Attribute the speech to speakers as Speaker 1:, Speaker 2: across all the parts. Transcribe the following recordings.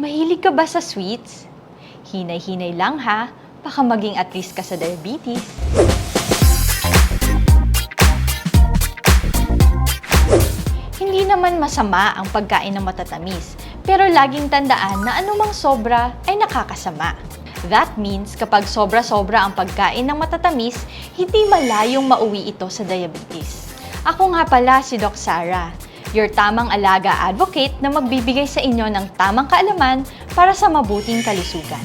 Speaker 1: Mahilig ka ba sa sweets? Hinay-hinay lang ha, baka maging at risk ka sa diabetes. Hindi naman masama ang pagkain ng matatamis, pero laging tandaan na anumang sobra ay nakakasama. That means kapag sobra-sobra ang pagkain ng matatamis, hindi malayong mauwi ito sa diabetes. Ako nga pala si Doc Sara, your tamang alaga advocate na magbibigay sa inyo ng tamang kaalaman para sa mabuting kalusugan.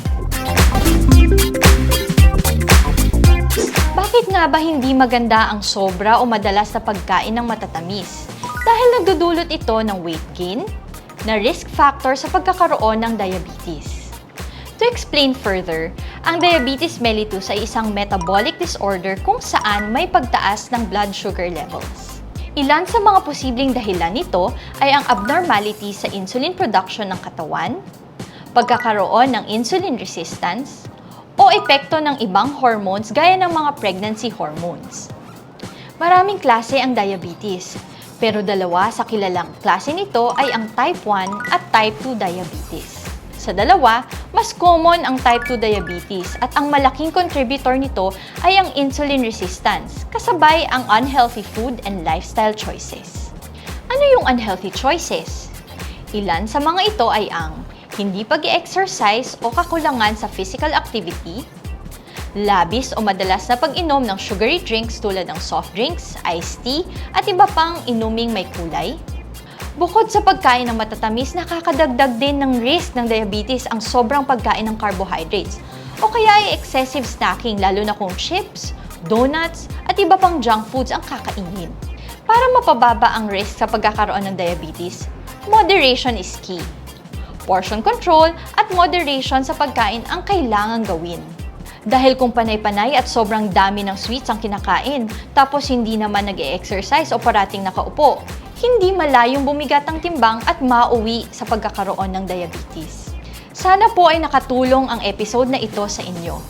Speaker 1: Bakit nga ba hindi maganda ang sobra o madalas na pagkain ng matatamis? Dahil nagdudulot ito ng weight gain, na risk factor sa pagkakaroon ng diabetes. To explain further, ang diabetes mellitus ay isang metabolic disorder kung saan may pagtaas ng blood sugar levels. Ilan sa mga posibleng dahilan nito ay ang abnormality sa insulin production ng katawan, pagkakaroon ng insulin resistance, o epekto ng ibang hormones gaya ng mga pregnancy hormones. Maraming klase ang diabetes, pero dalawa sa kilalang klase nito ay ang type 1 at type 2 diabetes. Sa dalawa, mas common ang type 2 diabetes at ang malaking contributor nito ay ang insulin resistance, kasabay ang unhealthy food and lifestyle choices. Ano yung unhealthy choices? Ilan sa mga ito ay ang hindi pag exercise o kakulangan sa physical activity, labis o madalas na pag-inom ng sugary drinks tulad ng soft drinks, iced tea, at iba pang inuming may kulay. Bukod sa pagkain ng matatamis, nakakadagdag din ng risk ng diabetes ang sobrang pagkain ng carbohydrates o kaya ay excessive snacking lalo na kung chips, donuts, at iba pang junk foods ang kakainin. Para mapababa ang risk sa pagkakaroon ng diabetes, moderation is key. Portion control at moderation sa pagkain ang kailangang gawin. Dahil kung panay-panay at sobrang dami ng sweets ang kinakain, tapos hindi naman nag exercise o parating nakaupo, hindi malayong bumigat ang timbang at mauwi sa pagkakaroon ng diabetes. Sana po ay nakatulong ang episode na ito sa inyo.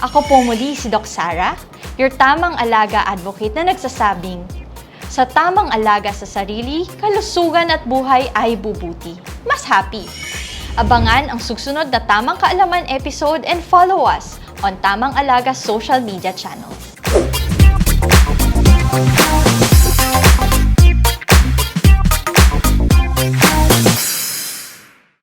Speaker 1: Ako po muli si Doc Sara, your tamang alaga advocate na nagsasabing, sa tamang alaga sa sarili, kalusugan at buhay ay bubuti. Mas happy! Abangan ang susunod na Tamang Kaalaman episode and follow us on Tamang Alaga social media channels.